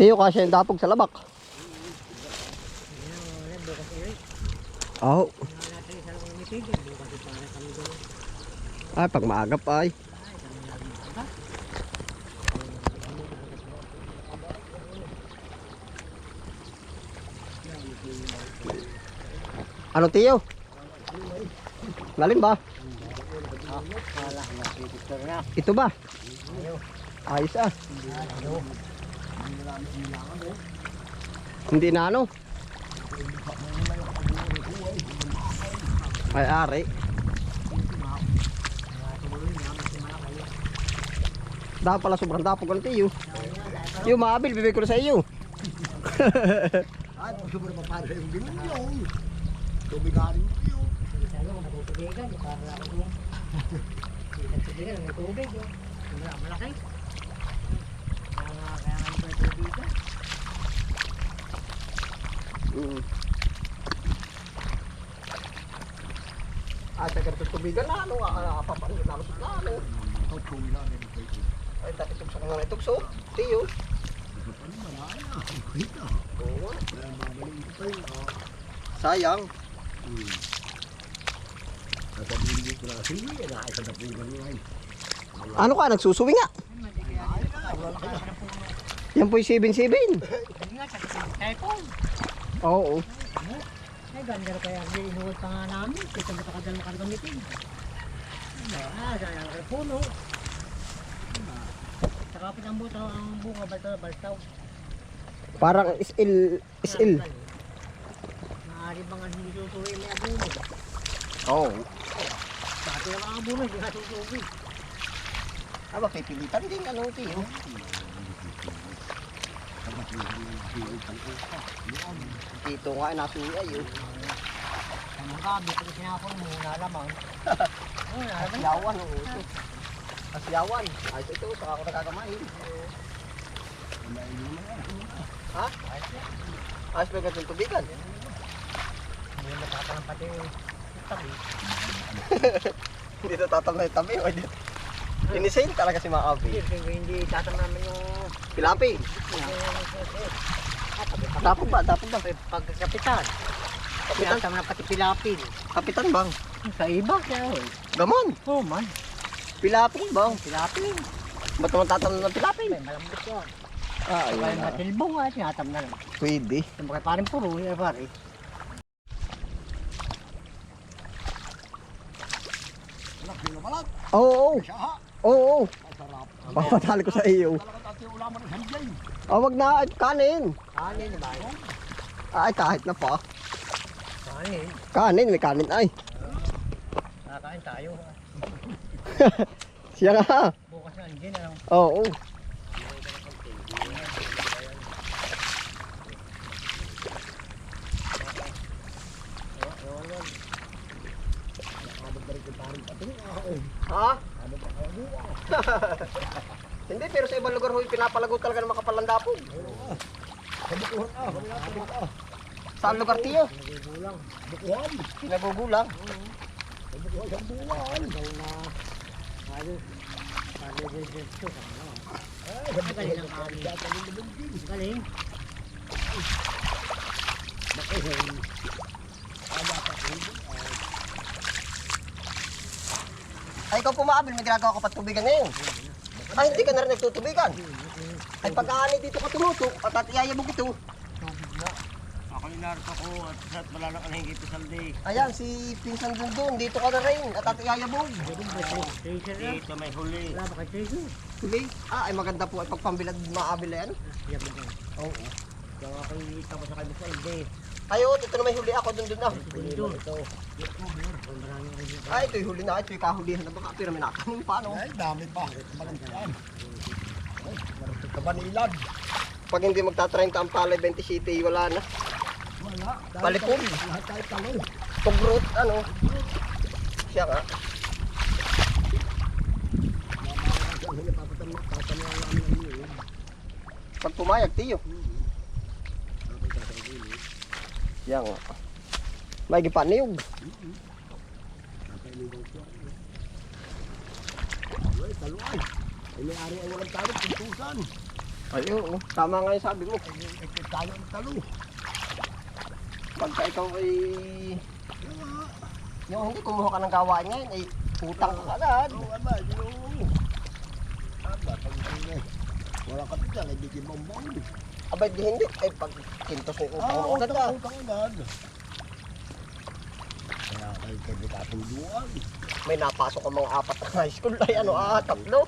Tiyo kasi yung dapog sa labak. Oo. Ay, pag maagap ay. Ano tiyo? Lalim ba? Ito ba? Ayos ah. Hindi na ano? Ay, ari. Dapat pala sobrang dapog ang tiyo. Yung maabil, bibig ko na sa iyo. Ay, sobrang papara yung ginulong. Tubigarin mo yun. Mm. tubigan na ano, papanin na lusot na ano. Ay, dati tukso ka nga itukso. Tiyo. Sayang. Hmm. Ano ka, nagsusuwi nga? Yan po yung 7-7. Oo. Ay, ganda na kaya. Hindi inuwag pa nga namin. Kasi matakadal mo kami gamitin. Ah, sayang kay puno. Saka pinambuto ang bunga baltaw baltaw. Parang isil, isil. Maaari bang ang hindi susuwi may abuno. Oo. Sa atin ang mga abuno, hindi ka susuwi. Aba, pipilitan din ano, tiyo. Dito nga, nasuwi ay yun. Mga gabi, kung sinapon mo, nalamang. Asyawan, oo. ito. Asyawan. Ay, ito, saka ako nagkakamain. Ha? Ayos ba ganitong tubigan? Hindi natatalang pati yung tabi. Hindi na tatamay yung tabi. Inisin talaga si Makabi. Hindi, hindi, tatam namin yung... Pilapi. Dapat ba? Dapat ba? Pagkapitan. Kapitan? Kapitan na pati pilapin. Kapitan bang? Sa iba, kaya oy. Gaman. Oo man. Pilapi bang? Pilapin. Ba't naman tatamnan ng pilapi? Ay, malambot yan. Ah, Kaya ayun na. matilbong nga, tinatam na lang. Pwede. Yung mga parin puro, yung pare. Laki na balat. Oo, oo. Siya. Oo, oo. Papatali ko sa iyo. Talaga dati ulaman ng hanjay. Ah, wag na. Kanin. Kanin ba? Ay, kahit na pa. Kanin. Kanin, may kanin ay. Kakain tayo. Siya nga. Bukas na, hindi na lang. Oo. Ha? Hindi, pero sa ibang lugar ho, pinapalago talaga ng makapalandapog. Kabukuhan ah. Kami natin ah. Saan lugar tiyo? Nagugulang. Bukuhan. Pinagugulang. Kabukuhan sa buwan. Ah, dapat yun. Ay, ikaw pumaabil, may ginagawa ka pa tubigan ngayon. Ay, hindi ka na rin nagtutubigan. Ay, pagkaani dito ka tumutok, at atiyayabog ito. Ako yung narito ko at sa malalak ang hingit sa saldi. Ayan, si Pinsan Dundun, dito ka na rin, at atiyayabog. Na. Dito may huli. Wala ba kay tracer? Huli. Ah, ay maganda po, ay pagpambilad maabil yan. Oo. Kaya ako yung tapos sa kayo sa saldi. Ayun, ito na may huli ako, Dundun na. Dito. Ito. Maraming rin yung Ay, ito'y huli na, ito'y kahulihan na baka, pero may nakanin pa, no? Ay, dami pa. Malantian. Ay, marito ka ba nilad? Pag hindi magta-30 ang palay 20 city, wala na. Wala. Talo. Lahat tayo talo. Pugrot, ano? Siya nga. Pag pumayag, tiyo. Tapos Siya nga. May gipaniyog. Ay, talo ay. Ay, may ari ang walang talo, tuntusan. Ay, oo. Tama nga yung sabi mo. Ito talo ang talo. Pagka ikaw ay... Yung hindi kumuha ka ng gawain ngayon, ay utang ka agad. Oo, aba, oo. Aba, pag hindi. Wala ka dyan, hindi di bombong. Abay, di hindi. Ay, pag kintos mo yung utang mo Oo, agad ah. utang agad. Kaya kayo kayo kapunduan. May napasok ang mga apat na high school. Ay, ano, ah, tatlo.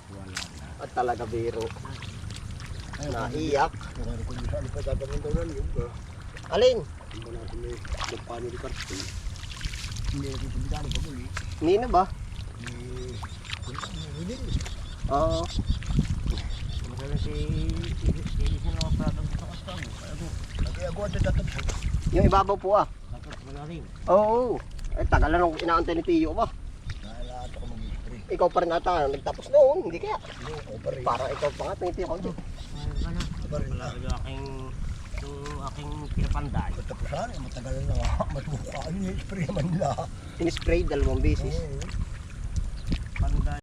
At talaga biro. Naiyak. Ano na? Alin? Nino ba? Eh, hindi. Magkala si Ilis na mga pratang sa kastamo. Kaya ako ang tatap po. yung ibabaw po ah. Ko na rin. Oo. Ay, tagal na nung inaantay ni Tiyo ba? Nahalaan ako mag-spray. Ikaw pa rin ata nagtapos noon. Hindi kaya. Hindi ako pa rin. Parang ikaw pa nga, tingin ko. Ka na. Pa rin aking yung aking pinapanday. Matapusan, matagal na nga. Matuka. Ano yung spray naman nila? In-spray dalawang beses. Oo.